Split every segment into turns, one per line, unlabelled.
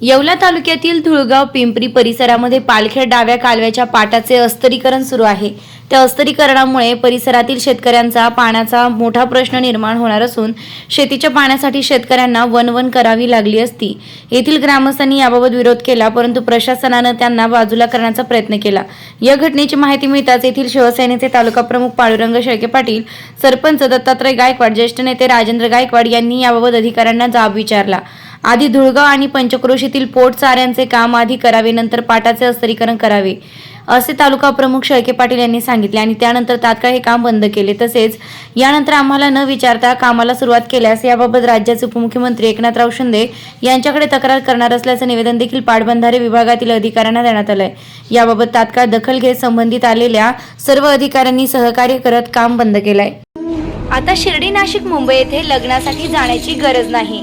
येवला तालुक्यातील धुळगाव पिंपरी परिसरामध्ये पालखेड डाव्या कालव्याच्या पाटाचे अस्तरीकरण सुरू आहे. त्या अस्तरीकरणामुळे परिसरातील शेतकऱ्यांचा पाण्याचा मोठा प्रश्न निर्माण होणार असून शेतीच्या पाण्यासाठी शेतकऱ्यांना वनवन करावी लागली असती. येथील ग्रामस्थांनी याबाबत विरोध केला परंतु प्रशासनानं त्यांना बाजूला करण्याचा प्रयत्न केला. या घटनेची माहिती मिळताच येथील शिवसेनेचे तालुका प्रमुख पांडुरंग शेळके पाटील सरपंच दत्तात्रय गायकवाड ज्येष्ठ नेते राजेंद्र गायकवाड यांनी याबाबत अधिकाऱ्यांना जाब विचारला. आधी धुळगाव आणि पंचक्रोशीतील पोट चाऱ्यांचे काम आधी करावे नंतर पाटाचे अस्तरीकरण करावे असे तालुका प्रमुख शेळके पाटील यांनी सांगितले आणि त्यानंतर तात्काळ हे काम बंद केले. तसेच यानंतर आम्हाला न विचारता कामाला सुरुवात केल्यास याबाबत राज्याचे उपमुख्यमंत्री एकनाथराव शिंदे यांच्याकडे तक्रार करणार असल्याचं निवेदन देखील पाटबंधारे विभागातील अधिकाऱ्यांना देण्यात आलंय. याबाबत तात्काळ दखल घेत संबंधित आलेल्या सर्व अधिकाऱ्यांनी सहकार्य करत काम बंद केलंय. आता शिर्डी नाशिक मुंबई येथे लग्नासाठी जाण्याची गरज नाही.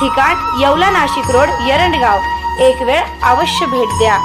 ठिकाण येवला नाशिक रोड येरंडगाव. एक वेळ अवश्य भेट द्या.